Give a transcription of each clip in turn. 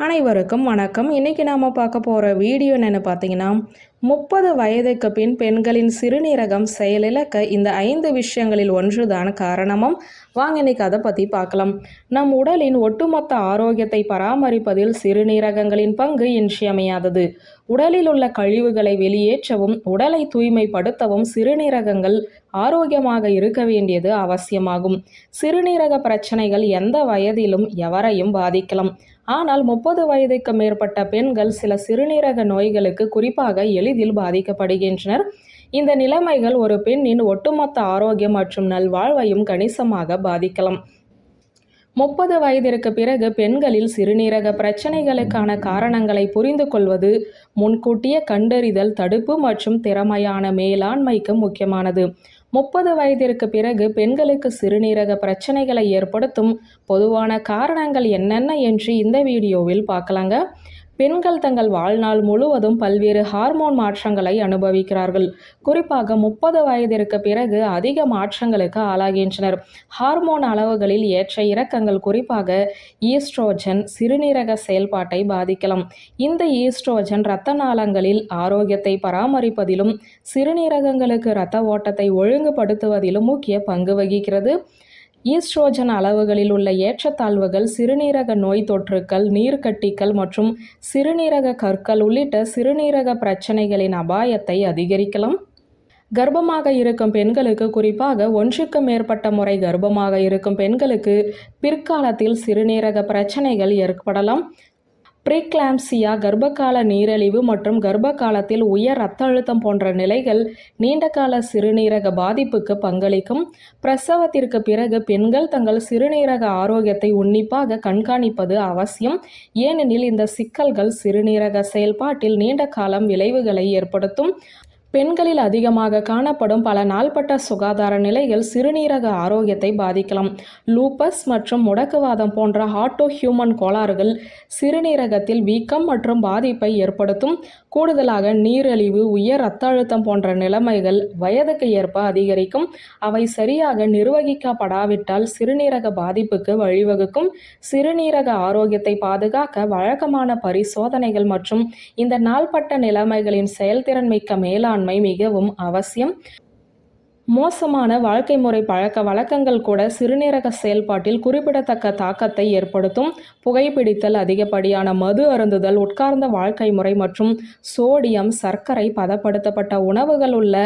அனைவருக்கும் வணக்கம். இன்றைக்கி நாம் பார்க்க போகிற வீடியோ என்னென்னு பார்த்தீங்கன்னா முப்பது வயதுக்கு பின் பெண்களின் சிறுநீரகம் செயலிழக்க இந்த ஐந்து விஷயங்களில் ஒன்றுதான் காரணமும். வாங்க இன்னைக்கு அதை பற்றி பார்க்கலாம். நம் உடலின் ஒட்டுமொத்த ஆரோக்கியத்தை பராமரிப்பதில் சிறுநீரகங்களின் பங்கு இன்றியமையாதது. உடலில் உள்ள கழிவுகளை வெளியேற்றவும் உடலை தூய்மைப்படுத்தவும் சிறுநீரகங்கள் ஆரோக்கியமாக இருக்க வேண்டியது அவசியமாகும். சிறுநீரக பிரச்சனைகள் எந்த வயதிலும் எவரையும் பாதிக்கலாம். ஆனால் முப்பது வயதுக்கு மேற்பட்ட பெண்கள் சில சிறுநீரக நோய்களுக்கு குறிப்பாக எளிதில் பாதிக்கப்படுகின்றனர். இந்த நிலைமைகள் ஒரு பெண்ணின் ஒட்டுமொத்த ஆரோக்கியம் மற்றும் நல்வாழ்வையும் கணிசமாக பாதிக்கலாம். முப்பது வயதிற்கு பிறகு பெண்களில் சிறுநீரக பிரச்சனைகளுக்கான காரணங்களை புரிந்து கொள்வது முன்கூட்டிய கண்டறிதல் தடுப்பு மற்றும் திறமையான மேலாண்மைக்கு முக்கியமானது. முப்பது வயதிற்கு பிறகு பெண்களுக்கு சிறுநீரக பிரச்சனைகளை ஏற்படுத்தும் பொதுவான காரணங்கள் என்னென்ன என்று இந்த வீடியோவில் பார்க்கலாங்க. பெண்கள் தங்கள் வாழ்நாள் முழுவதும் பல்வேறு ஹார்மோன் மாற்றங்களை அனுபவிக்கிறார்கள். குறிப்பாக முப்பது வயதிற்கு பிறகு அதிக மாற்றங்களுக்கு ஆளாகின்றனர். ஹார்மோன் அளவுகளில் ஏற்ற இறக்கங்கள் குறிப்பாக ஈஸ்ட்ரோஜன் சிறுநீரக செயல்பாட்டை பாதிக்கலாம். இந்த ஈஸ்ட்ரோஜன் இரத்த நாளங்களில் ஆரோக்கியத்தை பராமரிப்பதிலும் சிறுநீரகங்களுக்கு இரத்த ஓட்டத்தை ஒழுங்குபடுத்துவதிலும் முக்கிய பங்கு வகிக்கிறது. ஈஸ்ட்ரோஜன் அளவுகளில் உள்ள ஏற்றத்தாழ்வுகள் சிறுநீரக நோய் தொற்றுக்கள் நீர்க்கட்டிகள் மற்றும் சிறுநீரக கற்கள் உள்ளிட்ட சிறுநீரக பிரச்சனைகளின் அபாயத்தை அதிகரிக்கலாம். கர்ப்பமாக இருக்கும் பெண்களுக்கு குறிப்பாக ஒன்றுக்கு மேற்பட்ட முறை கர்ப்பமாக இருக்கும் பெண்களுக்கு பிற்காலத்தில் சிறுநீரக பிரச்சனைகள் ஏற்படலாம். ப்ரீக்ளாம்சியா கர்ப்பகால நீரிழிவு மற்றும் கர்ப்ப காலத்தில் உயர் ரத்த அழுத்தம் போன்ற நிலைகள் நீண்டகால சிறுநீரக பாதிப்புக்கு பங்களிக்கும். பிரசவத்திற்கு பிறகு பெண்கள் தங்கள் சிறுநீரக ஆரோக்கியத்தை உன்னிப்பாக கண்காணிப்பது அவசியம். ஏனெனில் இந்த சிக்கல்கள் சிறுநீரக செயல்பாட்டில் நீண்ட காலம் விளைவுகளை ஏற்படுத்தும். பெண்களில் அதிகமாக காணப்படும் பல நாள்பட்ட சுகாதார நிலைகள் சிறுநீரக ஆரோக்கியத்தை பாதிக்கலாம். லூப்பஸ் மற்றும் முடக்குவாதம் போன்ற ஆட்டோ ஹியூமன் கோளாறுகள் சிறுநீரகத்தில் வீக்கம் மற்றும் பாதிப்பை ஏற்படுத்தும். கூடுதலாக நீரழிவு உயர் ரத்த அழுத்தம் போன்ற நிலைமைகள் வயதுக்கு ஏற்ப அதிகரிக்கும். அவை சரியாக நிர்வகிக்கப்படாவிட்டால் சிறுநீரக பாதிப்புக்கு வழிவகுக்கும். சிறுநீரக ஆரோக்கியத்தை பாதுகாக்க வழக்கமான பரிசோதனைகள் மற்றும் இந்த நாள்பட்ட நிலைமைகளின் செயல்திறன் மிக்க மேலான மனப்பான்மை மிகவும் அவசியம். மோசமான வாழ்க்கை முறை பழக்க வழக்கங்கள் கூட சிறுநீரக செயல்பாட்டில் குறிப்பிடத்தக்க தாக்கத்தை ஏற்படுத்தும். புகைப்பிடித்தல் அதிகப்படியான மது அருந்துதல் உட்கார்ந்த வாழ்க்கை முறை மற்றும் சோடியம் சர்க்கரை பதப்படுத்தப்பட்ட உணவுகள் உள்ள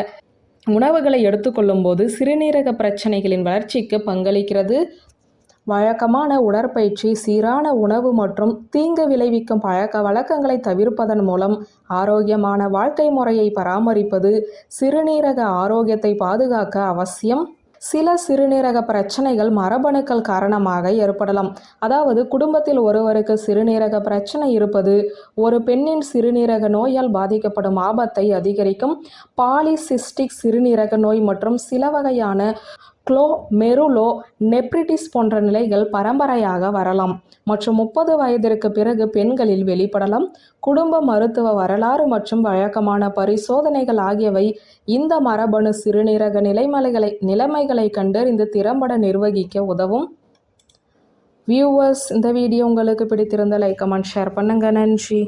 உணவுகளை எடுத்துக்கொள்ளும் போது சிறுநீரக பிரச்சனைகளின் வளர்ச்சிக்கு பங்களிக்கிறது. வழக்கமான உடற்பயிற்சி சீரான உணவு மற்றும் தீங்கு விளைவிக்கும் பழக்க வழக்கங்களை தவிர்ப்பதன் மூலம் ஆரோக்கியமான வாழ்க்கை முறையை பராமரிப்பது சிறுநீரக ஆரோக்கியத்தை பாதுகாக்க அவசியம். சில சிறுநீரக பிரச்சனைகள் மரபணுக்கள் காரணமாக ஏற்படலாம். அதாவது குடும்பத்தில் ஒருவருக்கு சிறுநீரக பிரச்சனை இருப்பது ஒரு பெண்ணின் சிறுநீரக நோயால் பாதிக்கப்படும் ஆபத்தை அதிகரிக்கும். பாலிசிஸ்டிக் சிறுநீரக நோய் மற்றும் சில வகையான க்ளோ மெருலோ நெப்ரிட்டிஸ் போன்ற நிலைகள் பரம்பரையாக வரலாம். மற்றும் முப்பது வயதிற்கு பிறகு பெண்களில் வெளிப்படலாம் குடும்ப மருத்துவ வரலாறு மற்றும் வழக்கமான பரிசோதனைகள் ஆகியவை இந்த மரபணு சிறுநீரக நிலைமலைகளை நிலைமைகளை கண்டறிந்து திறம்பட நிர்வகிக்க உதவும். வியூவர்ஸ் இந்த வீடியோ உங்களுக்கு பிடித்திருந்த லைக் கமெண்ட் ஷேர் பண்ணுங்கள் நன்றி.